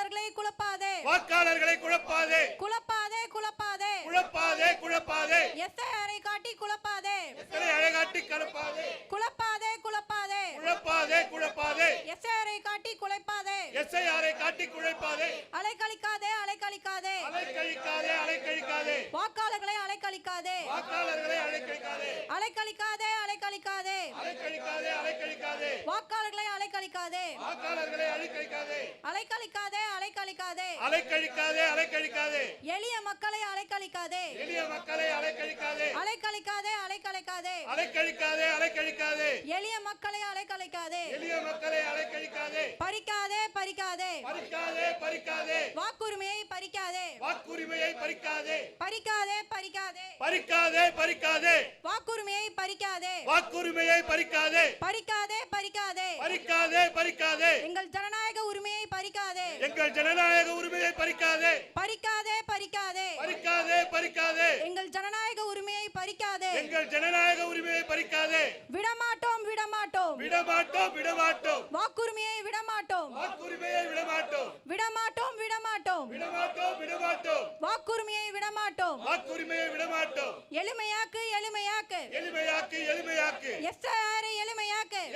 வாக்காளர்களை குழப்பாதே. வாக்காளர்களை குழப்பாதே. குழப்பாதே குழப்பாதே. குழப்பாதே குழப்பாதே. எத்தனை அறை காட்டி குழப்பாதே. எத்தனை அறை காட்டி குழப்பாதே குழப்பாதே குழப்பாதே. குழப்பாதே குழப்பாதே. எஸ்ஐ அறை காட்டி குழைப்பாதே. எஸ்ஐ அறை காட்டி குழைப்பாதே. அலைக்கழிக்காதே அலைக்கழிக்காதே. அலைக்கழிக்காதே அலைக்கழிக்காதே. வாக்காளர்களை அலைக்கழிக்காதே. வாக்காளர்களை அலைக்கழிக்காதே. அலைக்கழிக்காதே அலைக்கழிக்காதே. அலைக்கழிக்காதே அலைக்கழிக்காதே. வாக்காளர்களை அலைக்கழிக்காதே. வாக்காளர்களை அலைக்கழிக்காதே. அலைக்கழிக்காதே அலைக்கழிக்காதே அலைக்கழிக்காதே. எளிய மக்களை அலைக்கழிக்காதே. எளிய மக்களை அலைக்கழிக்காதே. அலைக்கழிக்காதே அலைக்கழிக்காதே. அலைக்கழிக்காதே அலைக்கழிக்காதே. எளிய மக்களை அலைக்கழிக்காதே. எளிய மக்களை அலைக்கழிக்காதே. பறிக்காதே பறிக்காதே. பறிக்காதே பறிக்காதே. வாக்குரிமையை பறிக்காதே. வாக்குரிமையை பறிக்காதே. பறிக்காதே பறிக்காதே. பறிக்காதே பறிக்காதே. வாக்குரிமையை பறிக்காதே. வாக்குரிமையை பறிக்காதே. பறிக்காதே பறிக்காதே. பறிக்காதே பறிக்காதே. எங்கள் ஜனநாயக எங்கள் ஜனநாயக உரிமையை பறிக்காதே. பறிக்காதே பறிக்காதே. பறிக்காதே பறிக்காதே. எங்கள் ஜனநாயக உரிமையை பறிக்காதே. எங்கள் ஜனநாயக உரிமையை பறிக்காதே. விடமாட்டோம் விடமாட்டோம். விடமாட்டோம் விடமாட்டோம். வாக்குரிமையை விடமாட்டோம். வாக்குரிமையை விடமாட்டோம். விடமாட்டோம் விடமாட்டோம். விடமாட்டோம் விடமாட்டோம். வாக்குரிமையை விடமாட்டோம். வாக்குரிமையை விடமாட்டோம். எளிமையாக்கு எளிமையாக்கு. எளிமையாக்கு எளிமையாக்கு. எஸ்ஐஆரை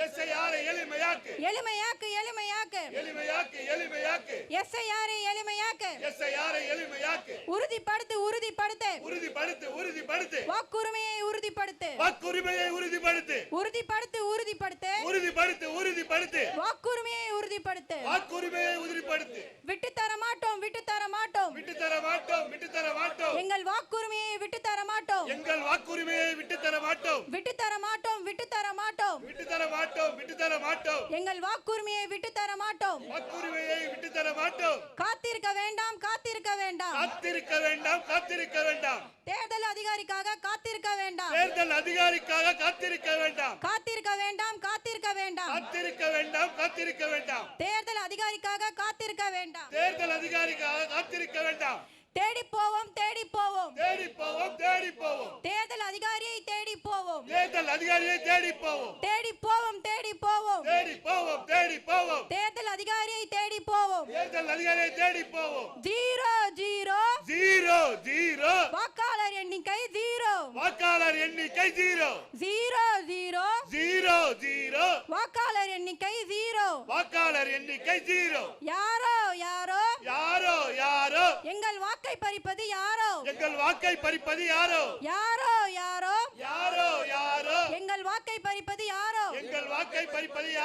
எஸ்ஐஆரை எளிமையாக்கு. எளிமையாக்கு எளிமையாக்கு. எளிமையாக்கு எளிமையாக்கு. எஸ்ஐஆரை எளிமையாக்கு. எஸ்ஐஆரை எளிமையாக்கு. உறுதிப்படுத்து உறுதிப்படுத்து. உறுதிப்படுத்து உறுதிப்படுத்து. வாக்குரிமையை உறுதிப்படுத்து. வாக்குரிமையை உறுதிப்படுத்து. உறுதிப்படுத்து உறுதிப்படுத்து. உறுதிப்படுத்து உறுதிப்படுத்து. வாக்குரிமையை உறுதிப்படுத்து. வாக்குரிமையை உறுதிப்படுத்து. விட்டு தர மாட்டோம் விட்டு தர மாட்டோம் விட்டு தர மாட்டோம் விட்டு தர மாட்டோம் எங்கள் வாக்குரிமையை விட்டு தர மாட்டோம் எங்கள் வாக்குரிமையை விட்டு தர மாட்டோம் விட்டு தர மாட்டோம் விட்டு தர மாட்டோம் விட்டு தர மாட்டோம் விட்டு தர மாட்டோம். எங்கள் வாக்குரிமையை விட்டு தர மாட்டோம். வாக்குரிமையை விட்டு தர மாட்டோம். காத்திருக்க வேண்டாம் காத்திருக்க வேண்டாம். காத்திருக்க வேண்டாம் காத்திருக்க வேண்டாம். தேர்தல் அதிகாரிக்காக காத்திருக்க வேண்டாம். தேர்தல் அதிகாரிக்காக காத்திருக்க வேண்டாம். காத்திருக்க வேண்டாம் காத்திருக்க வேண்டாம். காத்திருக்க வேண்டாம் காத்திருக்க வேண்டாம். தேர்தல் அதிகாரிக்காக காத்திருக்க வேண்டாம். தேர்தல் அதிகாரிக்காக காத்திருக்க வேண்டாம். தேடி போவோம் தேடி போவோம். தேடி போவோம் தேடி போவோம். தேர்தல் அதிகாரியை தேடி போவோம். தேர்தல் அதிகாரியை தேடி போவோம். தேடி போவோம் தேடி போவோம் தேடி போவோம் தேடி போவோம் தேர்தல் அதிகாரியை தேடி போவோம். தேர்தல் அதிகாரியை தேடி போவோம். Zero zero. Zero zero. வாக்காளர் எண்ணிக்கை ஜீரோ. வாக்காளர் எண்ணிக்கை zero. Zero zero. Zero zero. வாக்காளர் எண்ணிக்கை ஜீரோ. வாக்காளர் எண்ணிக்கை ஜீரோ. யாரோ யாரோ. யாரோ யாரோ. எங்கள் வாக்கை பறிப்பது யாரோ? எங்கள் வாக்கை பறிப்பது யாரோ? யாரோ யாரோ. யாரோ யாரோ. எங்கள் வாக்கை பறிப்பது யாரோ? எங்கள் வாக்கை பறிப்பது